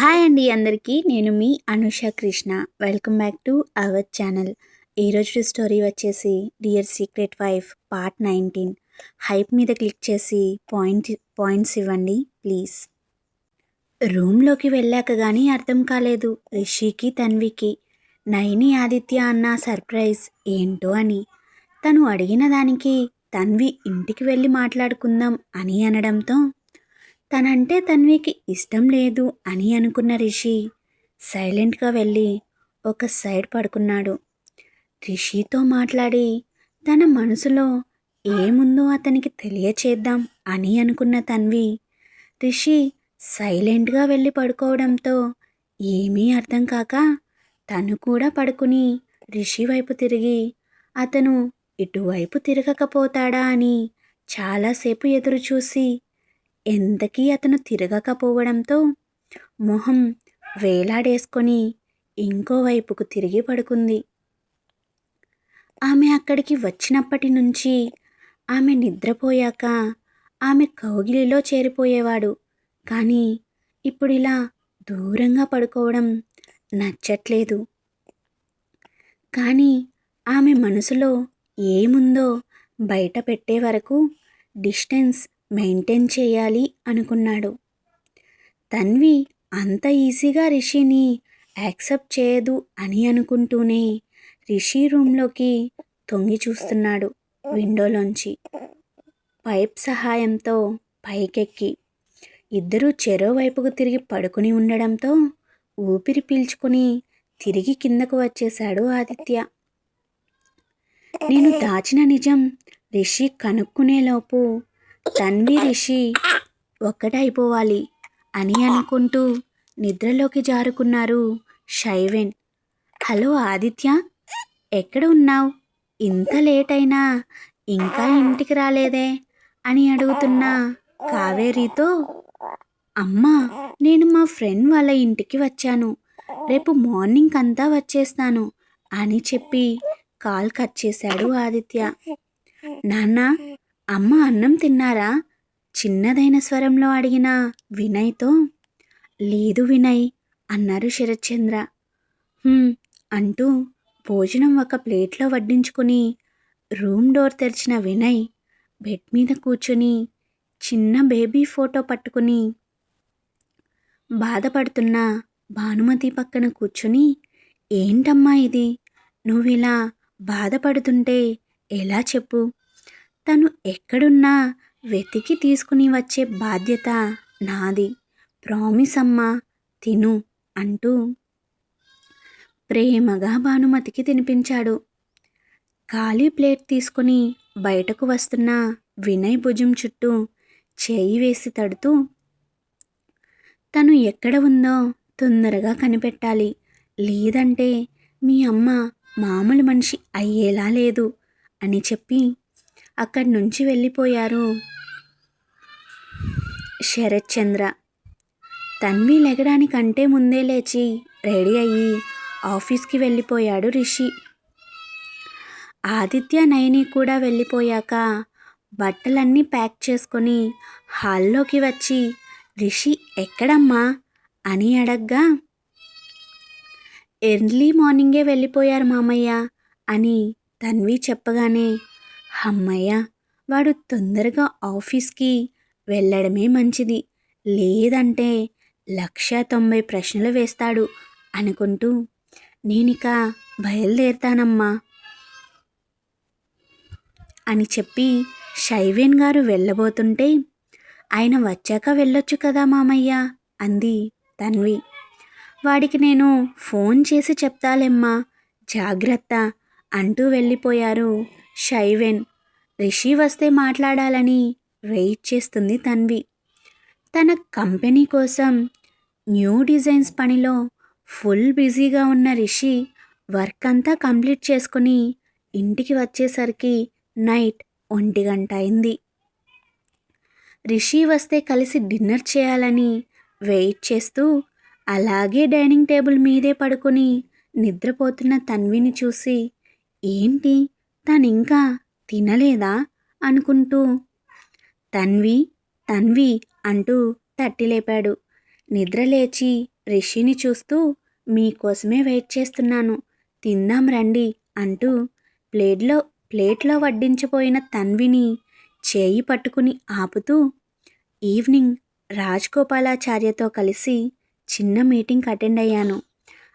Hi అండి అందరికీ నేను మీ Anusha Krishna. Welcome back to our channel ఈరోజు స్టోరీ వచ్చేసి dear secret wife part nineteen hype మీద క్లిక్ చేసి పాయింట్ పాయింట్స్ ఇవ్వండి ప్లీజ్ రూమ్లోకి వెళ్ళాక కానీ అర్థం కాలేదు. రిషికి తన్వికి నయని ఆదిత్య అన్న సర్ప్రైజ్ ఏంటో అని. తను అడిగిన దానికి తన్వి ఇంటికి వెళ్ళి మాట్లాడుకుందాం అని అనడంతో తనంటే తన్వికి ఇష్టం లేదు అని అనుకున్న రిషి సైలెంట్గా వెళ్ళి ఒక సైడ్ పడుకున్నాడు. రిషితో మాట్లాడి తన మనసులో ఏముందో అతనికి తెలియచేద్దాం అని అనుకున్న తన్వి రిషి సైలెంట్గా వెళ్ళి పడుకోవడంతో ఏమీ అర్థం కాక తను కూడా పడుకుని రిషి వైపు తిరిగి అతను ఇటువైపు తిరగకపోతాడా? అని చాలాసేపు ఎదురు చూసి ఎంతకీ అతను తిరగకపోవడంతో మొహం వేలాడేసుకొని ఇంకోవైపుకు తిరిగి పడుకుంది. ఆమె అక్కడికి వచ్చినప్పటి నుంచి ఆమె నిద్రపోయాక ఆమె కౌగిలిలో చేరిపోయేవాడు. కానీ ఇప్పుడు ఇలా దూరంగా పడుకోవడం నచ్చట్లేదు. కానీ ఆమె మనసులో ఏముందో బయట పెట్టే వరకు డిస్టెన్స్ మెయింటైన్ చేయాలి అనుకున్నాడు. తన్వి అంత ఈజీగా రిషిని యాక్సెప్ట్ చేయదు అని అనుకుంటూనే రిషి రూమ్లోకి తొంగి చూస్తున్నాడు విండోలోంచి. పైప్ సహాయంతో పైకెక్కి. ఇద్దరూ చెరో వైపుకు తిరిగి పడుకుని ఉండడంతో ఊపిరి పీల్చుకుని తిరిగి కిందకు వచ్చేశాడు ఆదిత్య. నేను దాచిన నిజం రిషి కనుక్కునేలోపు తన్వి రిషి ఒక్కటైపోవాలి అని అనుకుంటూ నిద్రలోకి జారుకున్నారు షైవెన్ హలో ఆదిత్య ఎక్కడ ఉన్నావు? ఇంత లేట్ అయినా ఇంకా ఇంటికి రాలేదే అని అడుగుతున్న కావేరీతో అమ్మా నేను మా ఫ్రెండ్ వాళ్ళ ఇంటికి వచ్చాను. రేపు మార్నింగ్ అంతా వచ్చేస్తాను అని చెప్పి కాల్ కట్ చేశాడు ఆదిత్య. నాన్న అమ్మ అన్నం తిన్నారా? చిన్నదైన స్వరంలో అడిగిన వినయ్తో లేదు వినయ్ అన్నారు శరత్చంద్ర. అంటూ భోజనం ఒక ప్లేట్లో వడ్డించుకుని రూమ్ డోర్ తెరిచిన వినయ్ బెడ్ మీద కూర్చుని చిన్న బేబీ ఫోటో పట్టుకుని బాధపడుతున్న భానుమతి పక్కన కూర్చుని ఏంటమ్మా ఇది? నువ్విలా బాధపడుతుంటే ఎలా చెప్పు? తను ఎక్కడున్నా వెతికి తీసుకుని వచ్చే బాధ్యత నాది. ప్రామిస్ అమ్మా తిను అంటూ ప్రేమగా భానుమతికి తినిపించాడు. ఖాళీ ప్లేట్ తీసుకుని బయటకు వస్తున్న వినయ్ భుజం చుట్టూ చేయి వేసి తడుతూ తను ఎక్కడ ఉందో తొందరగా కనిపెట్టాలి. లేదంటే మీ అమ్మ మామూలు మనిషి అయ్యేలా లేదు అని చెప్పి అక్కడి నుంచి వెళ్ళిపోయారు. శరత్చంద్ర తన్వి లెగడానికంటే ముందే లేచి రెడీ అయ్యి ఆఫీస్కి వెళ్ళిపోయాడు రిషి. ఆదిత్య నయని కూడా వెళ్ళిపోయాక బట్టలన్నీ ప్యాక్ చేసుకొని హాల్లోకి వచ్చి రిషి ఎక్కడమ్మా? అని అడగ్గా ఎర్లీ మార్నింగే వెళ్ళిపోయారు మామయ్య అని తన్వి చెప్పగానే అమ్మయ్య వాడు తొందరగా ఆఫీస్కి వెళ్ళడమే మంచిది. లేదంటే లక్ష తొంభై ప్రశ్నలు వేస్తాడు అనుకుంటూ నేనిక బయలుదేరుతానమ్మా అని చెప్పి షైవేన్ గారు వెళ్ళబోతుంటే ఆయన వచ్చాక వెళ్ళొచ్చు కదా మామయ్య? అంది తన్వి. వాడికి నేను ఫోన్ చేసి చెప్తాలేమ్మా జాగ్రత్త అంటూ వెళ్ళిపోయారు. షైవెన్ రిషి వస్తే మాట్లాడాలని వెయిట్ చేస్తుంది తన్వి. తన కంపెనీ కోసం న్యూ డిజైన్స్ పనిలో ఫుల్ బిజీగా ఉన్న రిషి వర్క్ అంతా కంప్లీట్ చేసుకుని ఇంటికి వచ్చేసరికి నైట్ ఒంటి గంట అయింది. రిషి వస్తే కలిసి డిన్నర్ చేయాలని వెయిట్ చేస్తూ అలాగే డైనింగ్ టేబుల్ మీదే పడుకొని నిద్రపోతున్న తన్విని చూసి ఏంటి? తనింకా తినలేదా? అనుకుంటూ తన్వి తన్వి అంటూ తట్టి లేపాడు నిద్ర లేచి రిషిని చూస్తూ మీకోసమే వెయిట్ చేస్తున్నాను. తిందాం రండి అంటూ ప్లేట్లో ప్లేట్లో వడ్డించిపోయిన తన్విని చేయి పట్టుకుని ఆపుతూ ఈవినింగ్ రాజగోపాలాచార్యతో కలిసి చిన్న మీటింగ్ అటెండ్ అయ్యాను.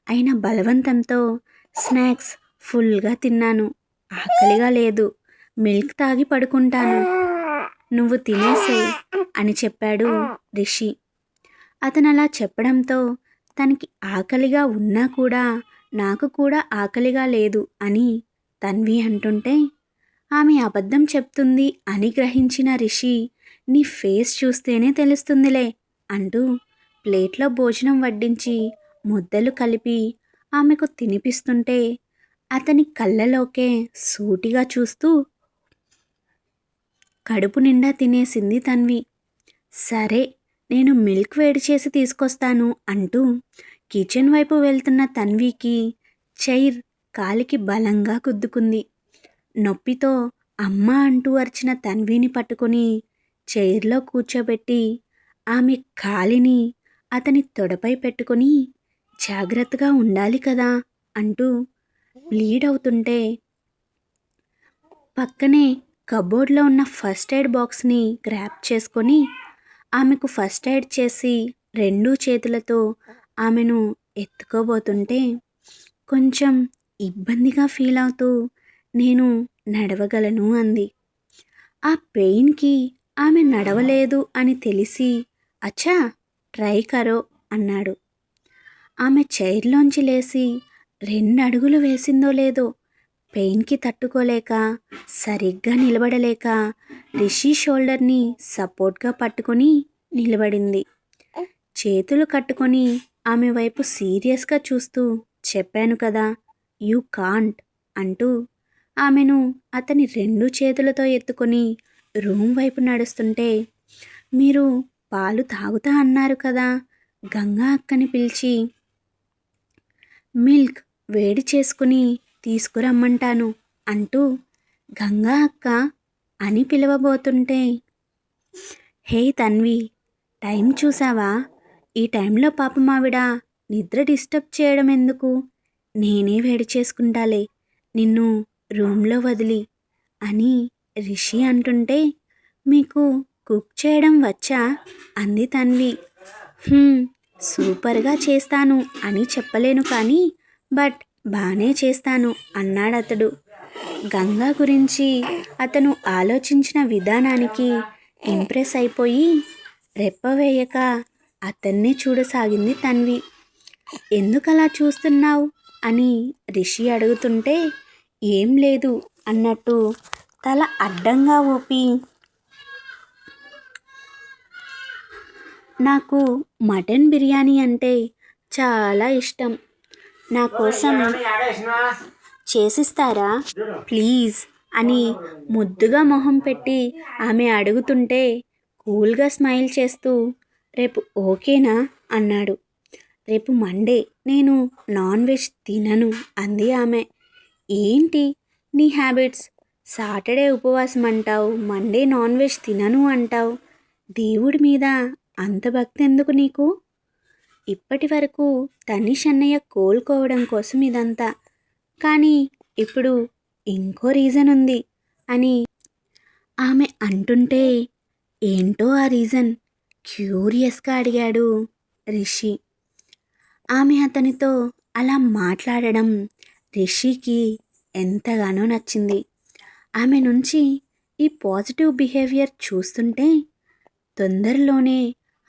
అయిన బలవంతంతో స్నాక్స్ ఫుల్గా తిన్నాను. ఆకలిగా లేదు. మిల్క్ తాగి పడుకుంటాను. నువ్వు తినేసే అని చెప్పాడు రిషి. అతను అలా చెప్పడంతో తనకి ఆకలిగా ఉన్నా కూడా నాకు కూడా ఆకలిగా లేదు అని తన్వి అంటుంటే ఆమె అబద్ధం చెప్తుంది అని గ్రహించిన రిషి నీ ఫేస్ చూస్తేనే తెలుస్తుందిలే అంటూ ప్లేట్లో భోజనం వడ్డించి ముద్దలు కలిపి ఆమెకు తినిపిస్తుంటే అతని కళ్ళలోకే సూటిగా చూస్తూ కడుపు నిండా తినేసింది తన్వి. సరే నేను మిల్క్ వేడి చేసి తీసుకొస్తాను అంటూ కిచెన్ వైపు వెళ్తున్న తన్వికి చైర్ కాలికి బలంగా గుద్దుకుంది. నొప్పితో అమ్మ అంటూ అరిచిన తన్విని పట్టుకొని చైర్లో కూర్చోబెట్టి ఆమె కాలిని అతని తొడపై పెట్టుకొని జాగ్రత్తగా ఉండాలి కదా అంటూ బ్లీడ్ అవుతుంటే పక్కనే కబోర్డ్లో ఉన్న ఫస్ట్ ఎయిడ్ బాక్స్ని గ్రాప్ చేసుకొని ఆమెకు ఫస్ట్ ఎయిడ్ చేసి రెండు చేతులతో ఆమెను ఎత్తుకోబోతుంటే కొంచెం ఇబ్బందిగా ఫీల్ అవుతూ నేను నడవగలను అంది. ఆ పెయిన్కి ఆమె నడవలేదు అని తెలిసి అచ్చా ట్రై కరో అన్నాడు. ఆమె చైర్లోంచి లేచి రెండు అడుగులు వేసిందో లేదో పెయిన్కి తట్టుకోలేక సరిగ్గా నిలబడలేక రిషి షోల్డర్ని సపోర్ట్గా పట్టుకొని నిలబడింది. చేతులు కట్టుకొని ఆమె వైపు సీరియస్గా చూస్తూ చెప్పాను కదా యూ కాంట్ అంటూ ఆమెను అతని రెండు చేతులతో ఎత్తుకొని రూమ్ వైపు నడుస్తుంటే మీరు పాలు తాగుతా అన్నారు కదా గంగా అక్కని పిలిచి మిల్క్ వేడి చేసుకుని తీసుకురమ్మంటాను అంటూ గంగా అక్క అని పిలవబోతుంటే హే తన్వి టైం చూసావా? ఈ టైంలో పాపం ఆవిడ నిద్ర డిస్టర్బ్ చేయడం ఎందుకు నేనే వేడి చేసుకుంటాలే నిన్ను రూమ్లో వదిలి అని రిషి అంటుంటే మీకు కుక్ చేయడం వచ్చా? అంది తన్వి. సూపర్గా చేస్తాను అని చెప్పలేను కానీ బట్ బాగానే చేస్తాను అన్నాడు అతడు గంగా గురించి అతను ఆలోచించిన విధానానికి ఇంప్రెస్ అయిపోయి రెప్ప వేయక అతన్నే చూడసాగింది తన్వి. ఎందుకలా చూస్తున్నావు? అని రిషి అడుగుతుంటే ఏం లేదు అన్నట్టు తల అడ్డంగా ఊపి నాకు మటన్ బిర్యానీ అంటే చాలా ఇష్టం. నా కోసం చేసిస్తారా? ప్లీజ్ అని ముద్దుగా మొహం పెట్టి ఆమె అడుగుతుంటే కూల్గా స్మైల్ చేస్తూ రేపు ఓకేనా? అన్నాడు. రేపు మండే నేను నాన్ వెజ్ తినను అంది ఆమె. ఏంటి? నీ హ్యాబిట్స్? సాటర్డే ఉపవాసం అంటావు మండే నాన్ వెజ్ తినను అంటావు. దేవుడి మీద అంత భక్తి ఎందుకు నీకు? ఇప్పటి వరకు తనిష్ అన్నయ్య కోలుకోవడం కోసం ఇదంతా. కానీ ఇప్పుడు ఇంకో రీజన్ ఉంది అని ఆమె అంటుంటే ఏంటో ఆ రీజన్? క్యూరియస్గా అడిగాడు రిషి. ఆమె అతనితో అలా మాట్లాడడం రిషికి ఎంతగానో నచ్చింది. ఆమె నుంచి ఈ పాజిటివ్ బిహేవియర్ చూస్తుంటే తొందరలోనే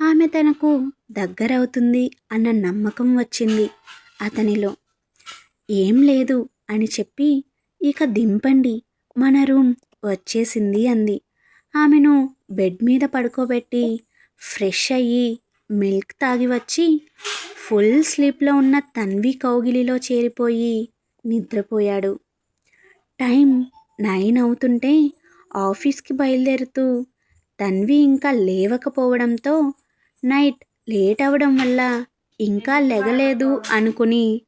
ఆమె తనకు దగ్గరవుతుంది అన్న నమ్మకం వచ్చింది అతనిలో. ఏం లేదు అని చెప్పి ఇక దింపండి మన రూమ్ వచ్చేసింది అంది. ఆమెను బెడ్ మీద పడుకోబెట్టి ఫ్రెష్ అయ్యి మిల్క్ తాగి వచ్చి ఫుల్ స్లీప్లో ఉన్న తన్వి కౌగిలిలో చేరిపోయి నిద్రపోయాడు. టైం నైన్ అవుతుంటే ఆఫీస్కి బయలుదేరుతూ తన్వి ఇంకా లేవకపోవడంతో నైట్ లేట్ అవ్వడం వల్ల ఇంకా లెగలేదు అనుకుని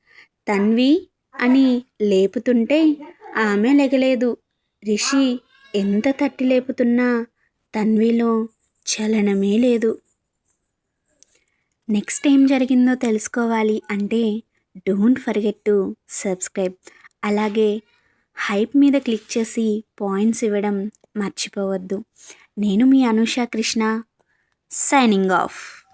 తన్వి అని లేపుతుంటే ఆమె లెగలేదు. రిషి ఎంత తట్టి లేపుతున్నా తన్విలో చలనమే లేదు. నెక్స్ట్ ఏం జరిగిందో తెలుసుకోవాలి అంటే డోంట్ ఫర్గెట్ టు సబ్స్క్రైబ్. అలాగే హైప్ మీద క్లిక్ చేసి పాయింట్స్ ఇవ్వడం మర్చిపోవద్దు. నేను మీ అనుష కృష్ణ. signing off.